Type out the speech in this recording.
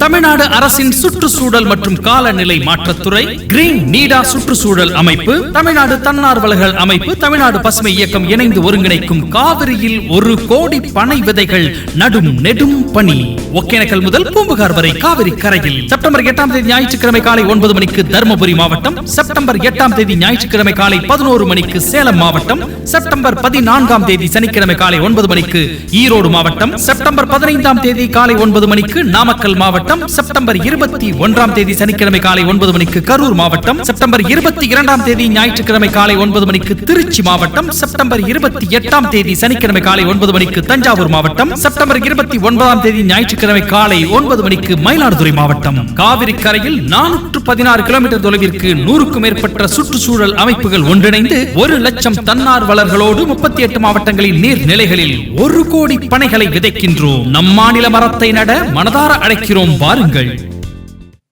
தமிழ்நாடு அரசின் சுற்றுச்சூழல் மற்றும் காலநிலை மாற்றத்துறை கிரீன் நீடா சுற்றுச்சூழல் அமைப்பு தமிழ்நாடு தன்னார்வலர்கள் அமைப்பு தமிழ்நாடு பசுமை இயக்கம் இணைந்து ஒருங்கிணைக்கும் காவிரியில் ஒரு கோடி பனை விதைகள் நடும் நெடும் பணி. ஒகேனக்கல் முதல் பூம்புகார் வரை காவிரி கரையில். செப்டம்பர் எட்டாம் தேதி ஞாயிற்றுக்கிழமை காலை ஒன்பது மணிக்கு தருமபுரி மாவட்டம் செப்டம்பர் எட்டாம் தேதி ஞாயிற்றுக்கிழமை காலை பதினோரு மணிக்கு சேலம் மாவட்டம் செப்டம்பர் பதினான்காம் தேதி சனிக்கிழமை காலை ஒன்பது மணிக்கு ஈரோடு மாவட்டம் செப்டம்பர் பதினைந்தாம் தேதி காலை ஒன்பது மணிக்கு நாமக்கல் மாவட்டம் செப்டம்பர் இருபத்தி ஒன்றாம் தேதி சனிக்கிழமை காலை ஒன்பது மணிக்கு கரூர் மாவட்டம் செப்டம்பர் இருபத்தி இரண்டாம் தேதி ஞாயிற்றுக்கிழமை காலை ஒன்பது மணிக்கு திருச்சி மாவட்டம் செப்டம்பர் இருபத்தி எட்டாம் தேதி சனிக்கிழமை காலை ஒன்பது மணிக்கு தஞ்சாவூர் மாவட்டம் செப்டம்பர் இருபத்தி ஒன்பதாம் தேதி ஞாயிற்றுக்கிழமை காலை ஒன்பது மணிக்கு மயிலாடுதுறை மாவட்டம். காவிரி கரையில் நானூற்று பதினாறு கிலோமீட்டர் தொலைவிற்கு நூறுக்கும் மேற்பட்ட சுற்றுச்சூழல் அமைப்புகள் ஒன்றிணைந்து ஒரு லட்சம் தன்னார்வலர்களோடு முப்பத்தி எட்டு மாவட்டங்களின் நீர்நிலைகளில் ஒரு கோடி பனைகளை விதைக்கின்றோம். நம் மாநில மரத்தை நட மனதார அழைக்கிறோம் வாருங்கள்.